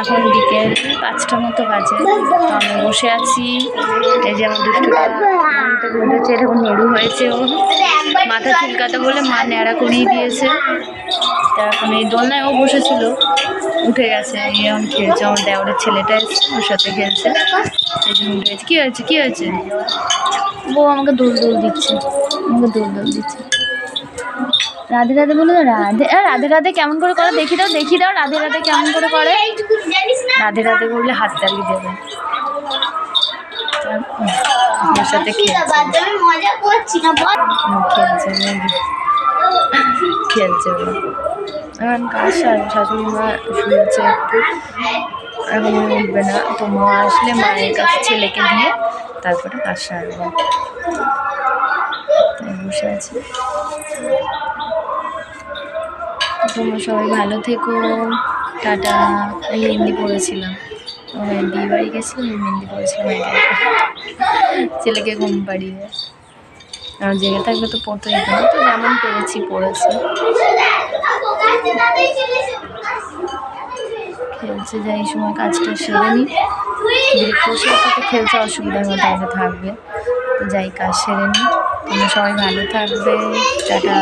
এখন বিকেল পাঁচটা মতো বাজে। আমি বসে আছি। এই যে আমার দুষ্টুটা এরকম নেড়ু হয়েছে ও। মাথা চুলকাতে বলে মা ন্যাড়া করিয়ে দিয়েছে। তা এখন এই দোলনায় ও বসেছিল। উঠে গেছে এখন খেলছে। আমার দেওয়ারের ছেলেটা এসছে, ওর সাথে খেলছে। এই জন্য উঠে গেছে। কী হয়েছে? কী হয়েছে? ও আমাকে দোল দোল দিচ্ছে। আমাকে দোল দোল দিচ্ছে। রাধে রাধে বলে রাধে রাধে রাধে কেমন করে করে? দেখি দাও দেখি দাও রাধে রাধে কেমন করে করে? রাধে রাধে বললে হাত তালি দেবে। সাথে খেলছে। এখন কাজ শাশুড়ি মা শুয়েছে একটু? এখন উঠবে না। তো মা আসলে মায়ের কাছে ছেলেকে দিয়ে তারপরে কাজ সারবে বসে আছে। তোমরা সবাই ভালো থেকো। টাটা, আমি মেহেন্দি পড়েছিলাম। বিয়ে বাড়ি গেছিলাম মেহেন্দি পড়েছিলাম। ছেলেকে ঘুম পাড়িয়ে। আর জেগে থাকলে তো পড়তেই পারে তো যেমন পেরেছি পড়েছি। খেলছে যাই সময় কাজটা সেরে নিই। বৃক্ষসের সাথে খেলছে অসুবিধার মধ্যে আগে থাকবে। তো যাই, কাজ সেরে নিই। তোমরা সবাই ভালো থাকবে টাটা।